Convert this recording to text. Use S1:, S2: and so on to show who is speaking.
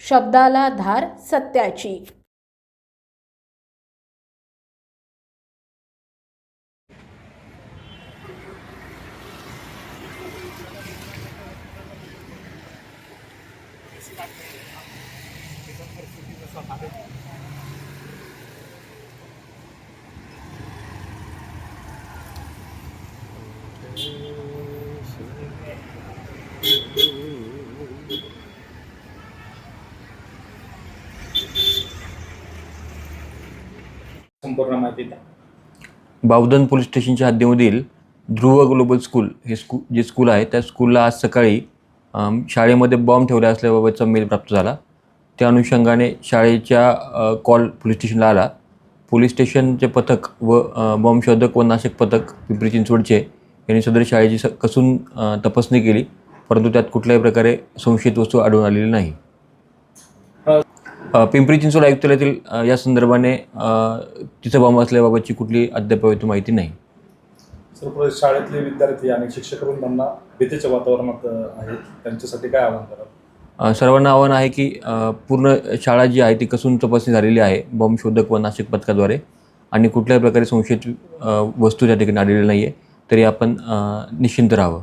S1: शब्दाला धार सत्याची.
S2: संपूर्ण माहिती द्या.
S3: बावधन पोलीस स्टेशनच्या हद्दीमधील ध्रुव ग्लोबल स्कूल हे स्कू जे स्कूल आहे त्या स्कूलला आज सकाळी अम, शाळेमध्ये बॉम्ब ठेवला असल्याबाबतचा मेल प्राप्त झाला. त्या अनुषंगाने शाळेच्या अ, कॉल पोलीस स्टेशनला आला. पोलीस स्टेशनचे पथक व अ, बॉम्ब शोधक व नाशक पथक पिंपरी चिंचवडचे यांनी सदर शाळेची स कसून अ, तपासणी केली परंतु त्यात कुठल्याही प्रकारे संशयित वस्तू आढळून आलेली नाही. पिंपरी चिंचवड आयुक्तालयातील या संदर्भाने तिथं बॉम्ब असल्याबाबतची कुठली अद्याप माहिती नाही.
S2: सर्व शाळेतले विद्यार्थी आणि शिक्षक भीतीच्या वातावरणात आहेत. त्यांच्यासाठी काय आव्हान कराल?
S3: अ, सर्वांना आव्हान आहे की पूर्ण शाळा जी आहे ती कसून तपासणी झालेली आहे बॉम्ब शोधक व नाशिक पथकाद्वारे. आणि कुठल्याही प्रकारे संशयित वस्तू त्या ठिकाणी आढळलेली नाही आहे तरी आपण निश्चिंत राहावं.